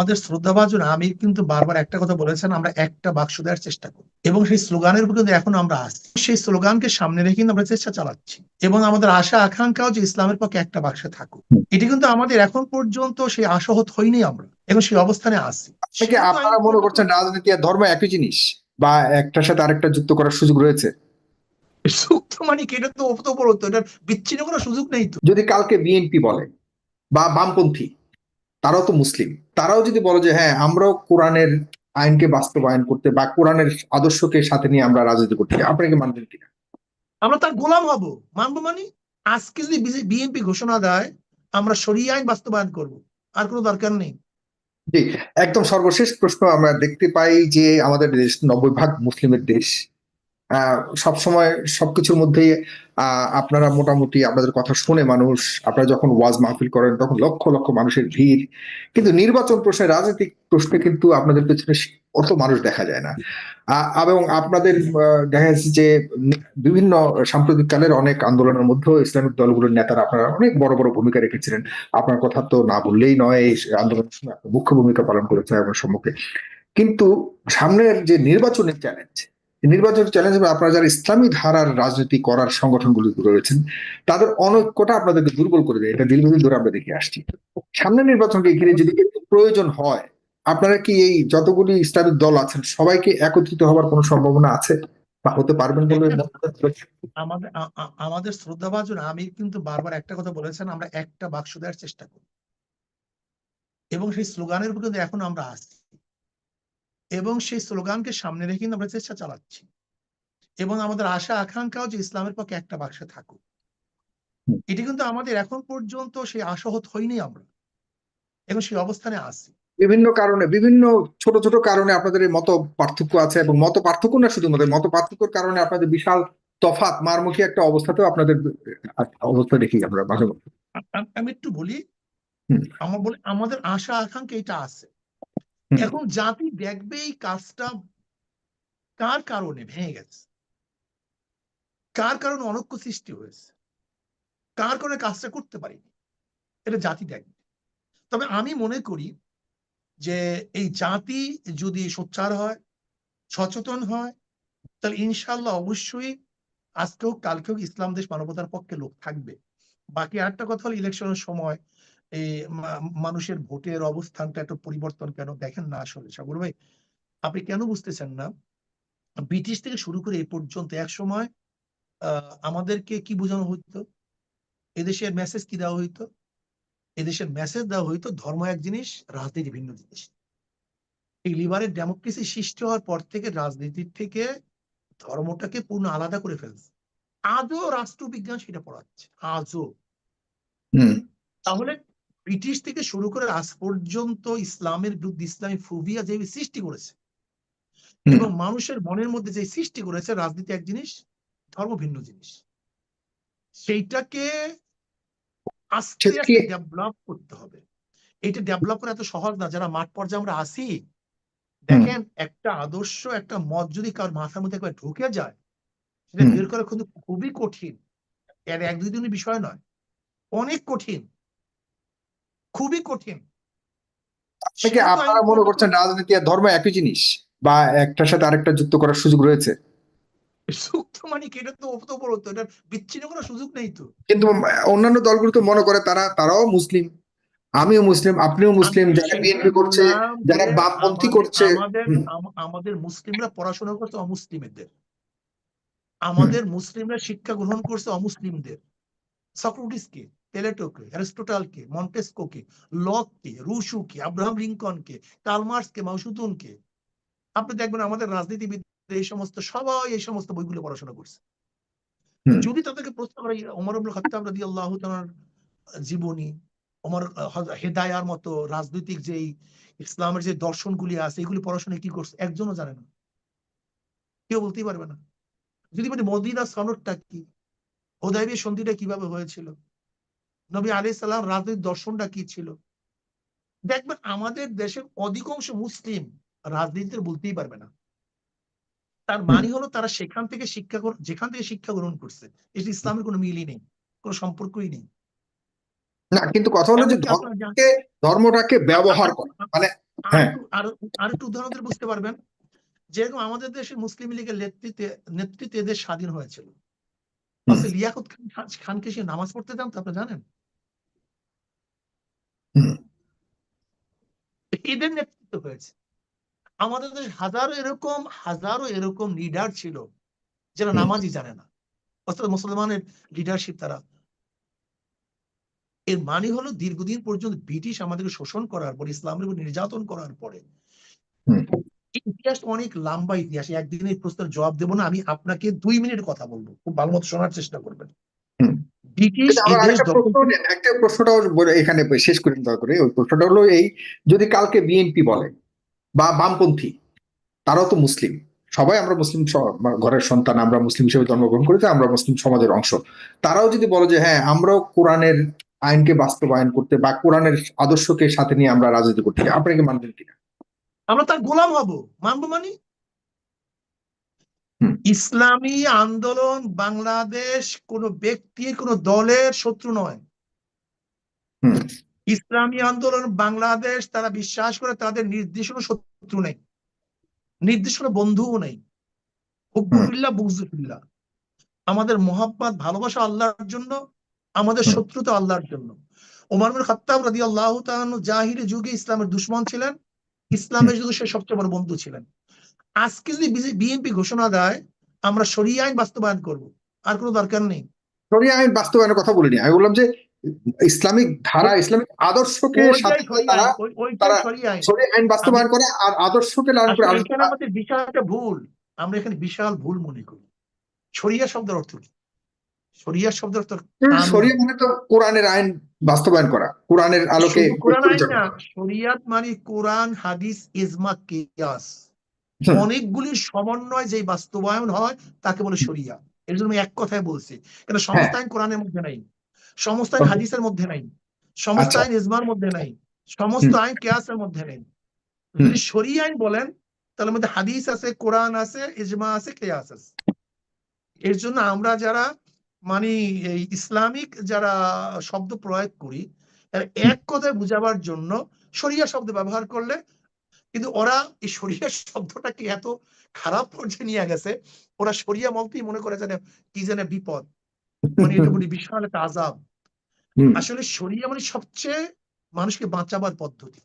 আমাদের শ্রদ্ধাভাজন আমির কিন্তু বারবার একটা কথা বলেছেন আমরা একটা বাক্স দেওয়ার চেষ্টা করি এবং সেই স্লোগানের উপর কিন্তু এখন আমরা আসছি সেই স্লোগানকে সামনে রেখে কিন্তু আমরা চেষ্টা চালাচ্ছি। এবং আমাদের আশা আকাঙ্ক্ষাও যে ইসলামের পক্ষে একটা বাক্সে থাকুক। এটি কিন্তু আমাদের এখন পর্যন্ত সেই আশাহত হইনি আমরা এবং সেই অবস্থানে আসি আপনারা মনে করছেন রাজনীতি আর ধর্ম একই জিনিস বা একটার সাথে আরেকটা যুক্ত করার সুযোগ রয়েছে? সুক্ত মানে কি? এটা তো এটা বিচ্ছিন্ন করার সুযোগ নেই তো। যদি কালকে বিএনপি বলে বা বামপন্থী তারাও তো মুসলিম। তারাও যদি বলে যে হ্যাঁ আমরাও কোরআনের আইনকে বাস্তবায়ন করতে বা কোরআনের আদর্শকে সাথে নিয়ে আমরা রাজনীতি করতে আপনাকে মানবেন কিনা? আমরা তার গোলাম হব। মানবো মানে? আজকে যদি বিএনপি ঘোষণা দেয় আমরা সরিয়ে আইন বাস্তবায়ন করব। আর কোনো দরকার নেই। জি একদম সর্বশেষ প্রশ্ন আমরা দেখতে পাই যে আমাদের দেশ নব্বই ভাগ মুসলিমের দেশ। সবসময় সবকিছুর মধ্যেই আপনারা মোটামুটি আপনাদের কথা শুনে মানুষ, আপনারা যখন ওয়াজ মাহফিল করেন তখন লক্ষ লক্ষ মানুষের ভিড়। কিন্তু নির্বাচন প্রশ্নে, রাজনৈতিক প্রশ্নে কিন্তু আপনাদের পেছনে অত মানুষ দেখা যায় না। এবং আপনাদের দেখা যাচ্ছে যে বিভিন্ন সাম্প্রতিক কালের অনেক আন্দোলনের মধ্যেও ইসলামিক দলগুলোর নেতারা আপনারা অনেক বড় বড় ভূমিকা রেখেছিলেন। আপনার কথা তো না বললেই নয়, এই আন্দোলনের সময় মুখ্য ভূমিকা পালন করেছে আমার সম্মুখে। কিন্তু সামনের যে নির্বাচনের চ্যালেঞ্জ নির্বাচন চ্যালেঞ্জ আপনারা যারা ইসলামী ধারার রাজনীতি করার সংগঠনগুলি রয়েছেন তাদের অনৈক্যটা আপনাদেরকে দুর্বল করে দেয়। এটা দীর্ঘদিন ধরে আমরা দেখে আসছি। সামনের নির্বাচনকে ঘিরে যদি প্রয়োজন হয় আপনারা কি এই যতগুলি ইসলামিক দল আছেন সবাইকে একত্রিত হওয়ার কোনো সম্ভাবনা আছে? বা হতে পারবেন বলে আমাদের আমাদের শ্রদ্ধাভাজন আমির কিন্তু বারবার একটা কথা বলেছেন আমরা একটা বাক্স দেওয়ার চেষ্টা করি। এবং সেই স্লোগানের উপর কিন্তু এখন আমরা আসছি এবং সেই স্লোগানকে সামনে রেখে কিন্তু আমরা চেষ্টা চালাচ্ছি। এবং আমাদের আশা আকাঙ্ক্ষাও যে ইসলামের পক্ষে একটা বাক্সে থাকুক। এটি কিন্তু আমাদের এখন পর্যন্ত সেই আশাহত হইনি আমরা। এবং সেই অবস্থানে আছি। বিভিন্ন কারণে বিভিন্ন ছোট ছোট কারণে আপনাদের মত পার্থক্য আছে এবং মত পার্থক্য না শুধুমাত্র মত পার্থক্যের কারণে আপনাদের বিশাল তফাত মারমুখী একটা অবস্থাতেও আপনাদের অবস্থা দেখি আমরা মাঝে আমি একটু বলি। আমার বলে আমাদের আশা আকাঙ্ক্ষা এটা আছে। এখন জাতি দেখবে এই কাজটা কার কারণে ভেঙে গেছে? কার কারণে অনৈক্য সৃষ্টি হয়েছে? কার কারণে কাজটা করতে পারিনি? এটা জাতি দেখবে। তবে আমি মনে করি যে এই জাতি যদি সোচ্চার হয়, সচেতন হয়, তাহলে ইনশাল্লাহ অবশ্যই আজকেও হোক কালকে হোক ইসলাম দেশ মানবতার পক্ষে লোক থাকবে? বাকি আরেকটা কথা হলো ইলেকশনের সময় মানুষের ভোটের অবস্থানটা একটু পরিবর্তন কেন দেখেন না আসলে? সাগর ভাই আপনি কেন বুঝতেছেন না? ব্রিটিশ থেকে শুরু করে এ পর্যন্ত এক সময় আমাদেরকে কি বোঝানো হইতো? এদেশের মেসেজ কি দেওয়া হইতো? এদেশের মেসেজ দেওয়া হইতো ধর্ম এক জিনিস রাজনীতি ভিন্ন জিনিস। এই লিবারের ডেমোক্রেসি সৃষ্টি হওয়ার পর থেকে রাজনীতির থেকে ধর্মটাকে পূর্ণ আলাদা করে ফেলছে। আজও রাষ্ট্রবিজ্ঞান সেটা পড়াচ্ছে। আজও। হুম। তাহলে ব্রিটিশ থেকে শুরু করে আজ পর্যন্ত ইসলামের বিরুদ্ধে ইসলামী ফুবিয়া যে সৃষ্টি করেছে এবং মানুষের মনের মধ্যে যে সৃষ্টি করেছে রাজনীতি এক জিনিস ধর্ম ভিন্ন জিনিস। সেইটাকে আস্তে ডেভেলপ করতে হবে। এটা ডেভেলপ করা এত সহজ না যারা মাঠ পর্যায়ে আমরা আসি দেখেন একটা আদর্শ একটা মত যদি কারোর মাথার মধ্যে একবার ঢুকে যায় সেটা বের করা কিন্তু খুবই কঠিন। এর এক দুই দিনের বিষয় নয় অনেক কঠিন। খুবই কঠিন। সেটা আপনারা মনে করছেন রাজনীতি আর ধর্ম একই জিনিস? বা একটার সাথে আরেকটা যুক্ত করার সুযোগ রয়েছে? সুক্ত মানে কি? এটা তো ওতপ্রোত এটা বিচ্ছিন্ন করার সুযোগ নেই তো। কিন্তু অন্যান্য দলগুলো তো মনে করে তারা তারাও মুসলিম। আমিও মুসলিম আপনিও মুসলিম যারা সেটা বিএনপি করছে যারা বামপন্থী আমাদের- করছে আমাদের মুসলিমরা পড়াশোনা করছে অমুসলিমদের। আমাদের মুসলিমরা শিক্ষা গ্রহণ করছে অমুসলিমদের। সক্রেটিস কে। প্লেটো কে অ্যারিস্টোটল কে মন্টেস্কো কে লক কে রুশু কে আব্রাহাম লিঙ্কন কে কালমার্স কে মাউসুতুন কে আপনি দেখবেন আমাদের রাজনীতিবিদ এই সমস্ত সবাই এই সমস্ত বইগুলো পড়াশোনা করছে। যদি তাদেরকে প্রশ্ন করা ওমর আব্দুল খাত্তাব রাদিয়াল্লাহু তাআলার জীবনী ওমর হেদায়ার মতো রাজনৈতিক যেই ইসলামের যে দর্শনগুলি আছে এগুলি পড়াশোনা কি করছে একজনও জানে না। কেউ বলতেই পারবে না। যদি বলি মদিনা সনদটা কি হোদাইবিয়া সন্ধিটা কীভাবে হয়েছিল? নবী আলাইহিস সালাম রাজনৈতিক দর্শনটা কি ছিল? দেখবেন আমাদের দেশের অধিকাংশ মুসলিম রাজনীতিতে বলতেই পারবে না। তার মানে হলো তারা সেখান থেকে শিক্ষা যেখান থেকে শিক্ষা গ্রহণ করছে। এটি ইসলামের কোনো মিলই নেই কোনো সম্পর্কই নেই। না কিন্তু কথা হলো যে ধর্মকে ধর্মটাকে ব্যবহার করা মানে হ্যাঁ। আর আর একটু উদাহরণ দিলে বুঝতে পারবেন। যেরকম আমাদের দেশে মুসলিম লীগের নেতৃত্বে নেতৃত্বে এদের স্বাধীন হয়েছিল। হুম। লিয়াকত খান খানকে সে নামাজ পড়তে জানতো আপনি জানেন? এদের নেতৃত্ব হয়েছে। আমাদের দেশে হাজারো এরকম হাজারো এরকম লিডার ছিল যারা নামাজই জানে না। অর্থাৎ মুসলমানের লিডারশিপ তারা। এর মানে হলো দীর্ঘদিন পর্যন্ত ব্রিটিশ আমাদেরকে শোষণ করার পর ইসলামের উপর নির্যাতন করার পরে। ইতিহাস অনেক লম্বা ইতিহাস একদিন এই প্রশ্নের জবাব দেবো না আমি আপনাকে দুই মিনিট কথা বলব। খুব ভালো মতো শোনার চেষ্টা করবেন। ব্রিটিশ প্রশ্ন একটা প্রশ্নটাও এখানে শেষ করে দয়া করে। ওই প্রশ্নটা হলো এই যদি কালকে বিএনপি বলে বা বামপন্থী তারাও তো মুসলিম। সবাই আমরা মুসলিম ঘরের সন্তান আমরা মুসলিম হিসেবে জন্মগ্রহণ করেছি আমরা মুসলিম সমাজের অংশ। তারাও যদি বলে যে হ্যাঁ আমরাও কোরআনের আইনকে বাস্তবায়ন করতে বা কোরআনের আদর্শকে সাথে নিয়ে আমরা রাজনীতি করতে আপনাকে আপনি মানবেন কিনা? আমরা তার গোলাম হব। মানবো মানে। ইসলামী আন্দোলন বাংলাদেশ কোন ব্যক্তি কোন দলের শত্রু নয়। ইসলামী আন্দোলন বাংলাদেশ তারা বিশ্বাস করে তাদের নির্দিষ্ট কোনো শত্রু নেই। নির্দিষ্ট কোনো বন্ধুও নেই। হুব্বুফিল্লাহ বুগজুফিল্লাহ আমাদের মোহাব্বত ভালোবাসা আল্লাহর জন্য আমাদের। শত্রুতা আল্লাহর জন্য। ওমর বিন খাত্তাব রাদিয়াল্লাহু তাআলা জাহিরি যুগে ইসলামের দুশমন ছিলেন। ইসলামের যুগে সে সবচেয়ে বড় বন্ধু ছিলেন। আজকে যদি বিএনপি ঘোষণা দেয় আমরা শরিয়া আইন বাস্তবায়ন করব। আর কোনো দরকার নেই। শরিয়া আইন বাস্তবায়নের কথা বলিনি। আমি বললাম যে ইসলামিক ধারা ইসলামিক আদর্শকে আইন, বাস্তবায়ন করে আর আদর্শকে লালন করে আমাদের বিশাল একটা ভুল। আমরা এখানে বিশাল ভুল মনে করি। শরিয়া শব্দের অর্থ কি? শরিয়া শব্দের অর্থ। শরিয়া মানে তো কোরআনের আইন বাস্তবায়ন করা। কোরআনের আলোকে কোরআন আইন না শরিয়াত মানে কোরআন হাদিস ইজমা কিয়াস। অনেকগুলির সমন্বয় যে বাস্তবায়ন হয় তাকে বলে শরিয়া। এর জন্য আমি এক কথায় বলছি। কেন সমস্ত আইন কোরআনের মধ্যে নাই। সমস্ত আইন হাদিসের মধ্যে নাই। সমস্ত আচ্ছা। আইন ইজমার মধ্যে নাই। সমস্ত আইন কেয়াসের মধ্যে নেই। যদি শরিয়া আইন বলেন তাহলে মধ্যে হাদিস আছে কোরআন আছে ইজমা আছে কেয়াস আছে। এর জন্য আমরা যারা মানে এই ইসলামিক যারা শব্দ প্রয়োগ করি এক কথায় বুঝাবার জন্য শরিয়া শব্দ ব্যবহার করলে কিন্তু ওরা এই শরিয়া শব্দটাকে এত খারাপ পর্যায়ে নিয়ে গেছে ওরা শরিয়া বলতেই মনে করে যেন কি যেন বিপদ। মানে এটা বলি বিশাল একটা আজাব আসলে শরিয়া মানে সবচেয়ে মানুষকে বাঁচাবার পদ্ধতি।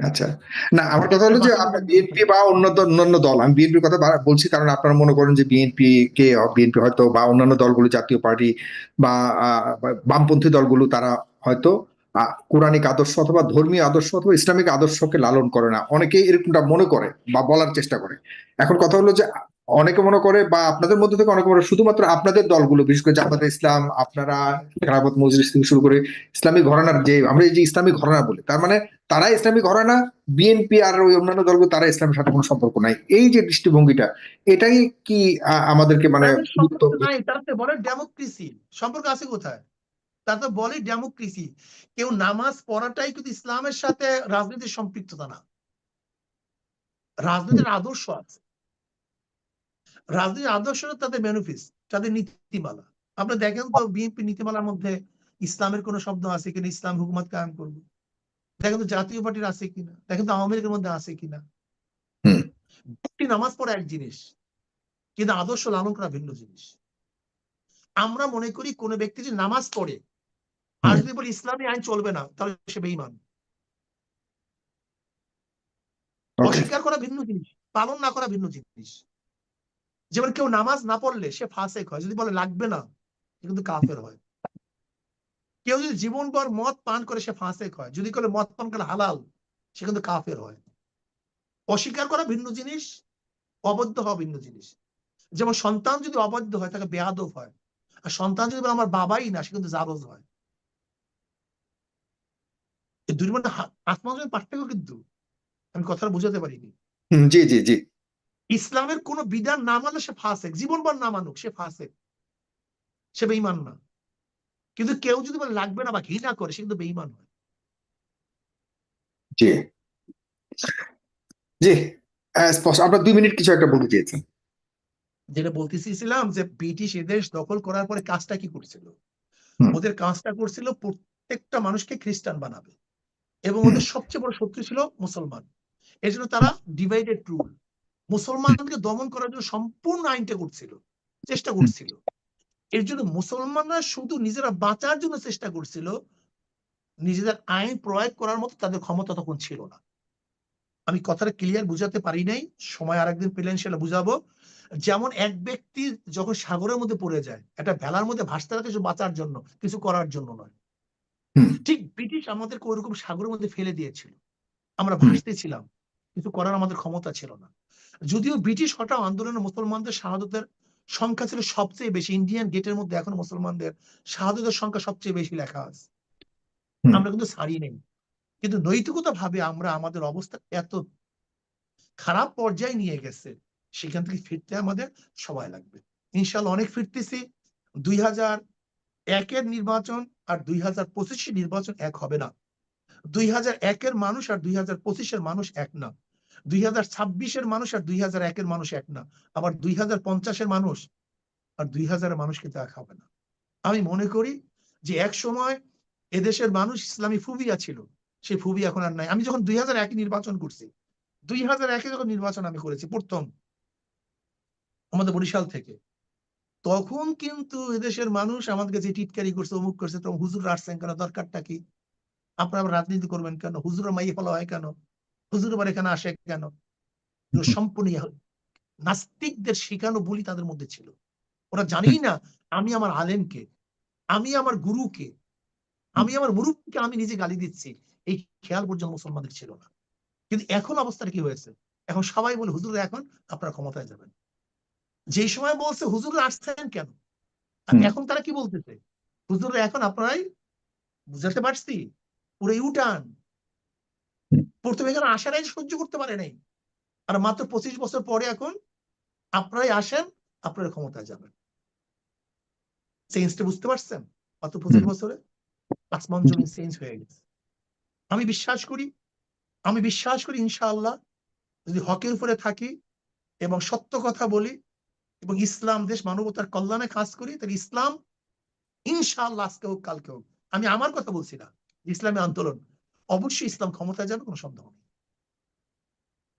আচ্ছা। না আমার কথা হলো যে আপনার বিএনপি বা অন্য অন্যান্য দল আমি বিএনপির কথা বলছি কারণ আপনারা মনে করেন যে বিএনপি কে বিএনপি হয়তো বা অন্যান্য দলগুলো জাতীয় পার্টি বা বামপন্থী দলগুলো তারা হয়তো কোরআনিক আদর্শ অথবা ধর্মীয় আদর্শ অথবা ইসলামিক আদর্শকে লালন করে না। অনেকে এরকমটা মনে করে বা বলার চেষ্টা করে। এখন কথা হলো যে অনেকে মনে করে বা আপনাদের মধ্যে থেকে অনেকে মনে শুধুমাত্র আপনাদের দলগুলো বিশেষ করে জামাতে ইসলাম আপনারা খেলাফত মজলিস থেকে শুরু করে ইসলামী ঘরানার যে আমরা এই যে ইসলামী ঘরানা বলি তার মানে তারা ইসলামী ঘরানা বিএনপি আর ওই অন্যান্য দলগুলো তারা ইসলামের সাথে কোনো সম্পর্ক নাই। এই যে দৃষ্টিভঙ্গিটা এটাই কি আমাদেরকে মানে সম্পর্ক নাই তারা বলে ডেমোক্রেসি সম্পর্ক আছে কোথায়? তারা তো বলে ডেমোক্রেসি। কেউ নামাজ পড়াটাই কিন্তু ইসলামের সাথে রাজনীতির সম্পৃক্ততা না। রাজনীতির আদর্শ আছে। রাজনীতির আদর্শ তাদের ম্যানিফেস্ট তাদের নীতিমালা। আপনি দেখেন তো বিএনপি নীতিমালার মধ্যে ইসলামের কোন শব্দ আছে কিনা ইসলাম হুকুমত কায়েম করব। দেখেন তো জাতীয় পার্টির আছে কিনা দেখেন তো আওয়ামী লীগের মধ্যে আছে কিনা। একটি নামাজ পড়া এক জিনিস কিন্তু আদর্শ লালন করা ভিন্ন জিনিস। আমরা মনে করি কোন ব্যক্তি যদি নামাজ পড়ে আর যদি বলি ইসলামী আইন চলবে না তাহলে সে Okay. অস্বীকার করা ভিন্ন জিনিস পালন না করা ভিন্ন জিনিস। যেমন কেউ নামাজ না পড়লে সে ফাসেক হয় যদি বলে লাগবে না সে কিন্তু কাফের হয়। কেউ যদি জীবনভর মদ পান করে সে ফাসেক হয় যদি করে মদ পান করে হালাল সে কিন্তু কাফের হয়। অস্বীকার করা ভিন্ন জিনিস অবদ্ধ হওয়া ভিন্ন জিনিস। যেমন সন্তান যদি অবদ্ধ হয় তাকে বেয়াদব হয়। আর সন্তান যদি বলে আমার বাবাই না সে কিন্তু জারজ হয়। এই মধ্যে আসমান পার্থক্য কিন্তু। আমি কথাটা বুঝাতে পারিনি। জি জি জি। ইসলামের কোন বিধান না মানলে সে ফাসেক। জীবনভর না মানুক সে ফাসেক। সে বেঈমান না। কিন্তু কেউ যদি বলে লাগবে না বা ঘৃণা করে সে কিন্তু বেঈমান হয়। জি। জি আপনার দুই মিনিট কিছু একটা বলতে চেয়েছেন। যেটা বলতে চেয়েছিলাম যে ব্রিটিশ এদেশ দখল করার পরে কাজটা কি করছিল? ওদের কাজটা করছিল প্রত্যেকটা মানুষকে খ্রিস্টান বানাবে। এবং ওদের সবচেয়ে বড় শত্রু ছিল মুসলমান। এই জন্য তারা ডিভাইডেড রুল মুসলমানকে দমন করার জন্য সম্পূর্ণ আইনটা করছিল, চেষ্টা করছিল। এর জন্য মুসলমানরা শুধু নিজেরা বাঁচার জন্য চেষ্টা করছিল, নিজেদের আইন প্রয়োগ করার মতো তাদের ক্ষমতা তখন ছিল না। আমি কথাটা ক্লিয়ার বুঝাতে পারি নাই, সময় আরেকদিন পেলেন সেটা বুঝাবো। যেমন এক ব্যক্তি যখন সাগরের মধ্যে পড়ে যায়, একটা ভেলার মধ্যে ভাসতে থাকে বাঁচার জন্য, কিছু করার জন্য নয়। ঠিক ব্রিটিশ আমাদেরকে ওইরকম সাগরের মধ্যে ফেলে দিয়েছিল। আমরা। ভাসতেছিলাম কিছু করার আমাদের ক্ষমতা ছিল না। যদিও ব্রিটিশ হটাও আন্দোলনে মুসলমানদের শাহাদতের সংখ্যা ছিল সবচেয়ে বেশি ইন্ডিয়ান গেটের মধ্যে এখন মুসলমানদের শাহাদতের সংখ্যা সবচেয়ে বেশি লেখা আছে। আমরা কিন্তু ছাড়ি নেই। কিন্তু নৈতিকতা ভাবে আমরা আমাদের অবস্থা এত খারাপ পর্যায়ে নিয়ে গেছে সেখান থেকে ফিরতে আমাদের সময় লাগবে। ইনশাল্লাহ অনেক ফিরতেছি। দুই হাজার একের নির্বাচন আর দুই হাজার নির্বাচন এক হবে না। দুই হাজার একের মানুষ আর দুই হাজার পঁচিশের মানুষ এক না। দুই ছাব্বিশের মানুষ আর দুই হাজার একের মানুষ এক না। আবার দুই হাজার পঞ্চাশের মানুষ আর দুই হাজারের মানুষ কিন্তু এক হবে না। আমি মনে করি যে এক সময় এদেশের মানুষ ইসলামী ফুবিয়া ছিল। সেই ফুবি এখন আর নাই। আমি যখন দুই হাজার একে নির্বাচন করছি, দুই হাজার একে যখন নির্বাচন আমি করেছি প্রথম আমাদের বরিশাল থেকে তখন কিন্তু এদেশের মানুষ আমাদেরকে যে টিটকারি করছে অমুক করছে তখন হুজুর আসছেন কেন? দরকারটা কি? আপনারা রাজনীতি করবেন কেন? হুজুরের মাইয়ে ফেলা হয় কেন? হুজুর আবার এখানে আসে কেন? সম্পূর্ণ নাস্তিকদের শিখানো বলি তাদের মধ্যে ছিল। ওরা জানেই না আমি আমার আলেমকে আমি আমার গুরুকে আমি আমার মুরুবকে আমি নিজে গালি দিচ্ছি। এই খেয়াল পর্যন্ত মুসলমানদের ছিল না। কিন্তু এখন অবস্থাটা কি হয়েছে? এখন সবাই বলে হুজুর এখন আপনারা ক্ষমতায় যাবেন। যেই সময় বলছে হুজুর আসছেন কেন? এখন তারা কি বলতেছে? হুজুর এখন আপনারাই বুঝাতে পারছি পুরো ইউটার্ন। প্রথমে এখানে আসারাই সহ্য করতে পারে নাই। আর মাত্র পঁচিশ বছর পরে এখন আপনারাই আসেন আপনারা ক্ষমতায় যাবেন। চেঞ্জটা বুঝতে পারছেন? মাত্র পঁচিশ বছরে আসমান জমিন চেঞ্জ হয়ে গেছে। আমি বিশ্বাস করি আমি বিশ্বাস করি ইনশাআল্লাহ যদি হকের উপরে থাকি এবং সত্য কথা বলি এবং ইসলাম দেশ মানবতার কল্যাণে কাজ করি তাহলে ইসলাম ইনশাআল্লাহ আজকে হোক কালকে হোক। আমি আমার কথা বলছি না ইসলামী আন্দোলন। অবশ্যই ইসলাম ক্ষমতায় যাবে কোনো সন্দেহ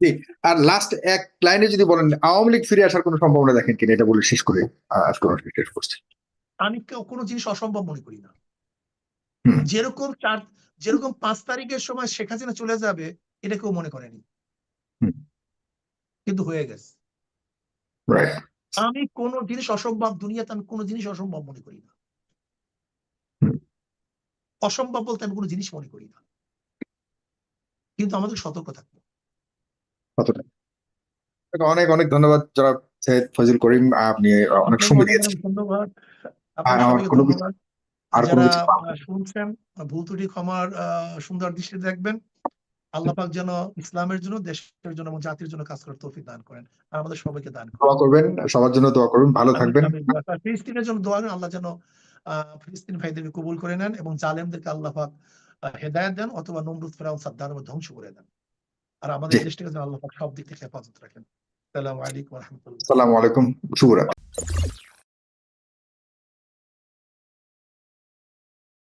নেই। আর লাস্ট এক লাইনে যদি বলেন আওয়ামী লীগ ফিরে আসার কোনো সম্ভাবনা দেখেন কিনা? এটা বলে শেষ করে আজকে শেষ করছি। আমি কেউ- কোনো জিনিস অসম্ভব মনে করি না। যেরকম চার যেরকম পাঁচ তারিখের সময় শেখ হাসিনা চলে যাবে এটা কেউ মনে করেনি। কিন্তু হয়ে গেছে। রাইট আমি কোনো জিনিস অসম্ভব দুনিয়াতে আমি কোনো জিনিস অসম্ভব মনে করি না। অসম্ভব বলতে আমি কোনো জিনিস মনে করি না। কিন্তু আমাদের সতর্ক থাকতে অনেক অনেক ধন্যবাদ যারা সৈয়দ ফজল করিম আপনি অনেক সময় দিয়েছেন। ধন্যবাদ। আর কোনো কিছু- শুনছেন ভুল ত্রুটি ক্ষমার আহ, সুন্দর দৃষ্টিতে দেখবেন। আল্লাহ পাক যেন ইসলামের জন্য দেশের জন্য এবং জাতির জন্য কাজ করার তৌফিক দান করেন। আর আমাদের সবাইকে দান দোয়া করবেন সবার জন্য দোয়া করুন ভালো থাকবেন। ফিলিস্তিনের জন্য দোয়া করেন আল্লাহ যেন ফিলিস্তিন ভাইদেরকে কবুল করে নেন এবং জালেমদেরকে আল্লাহ পাক হেদায়েত দেন অথবা নমরুদ ফেরাউন সাদ্দাম ধ্বংস করে দেন। আর আমাদের। দেশটাকে যেন আল্লাহ পাক সব দিক থেকে হেফাজত রাখেন। আসসালামু আলাইকুম রহমতুল্লাহ। আসসালামু আলাইকুম শুভরাত্রি।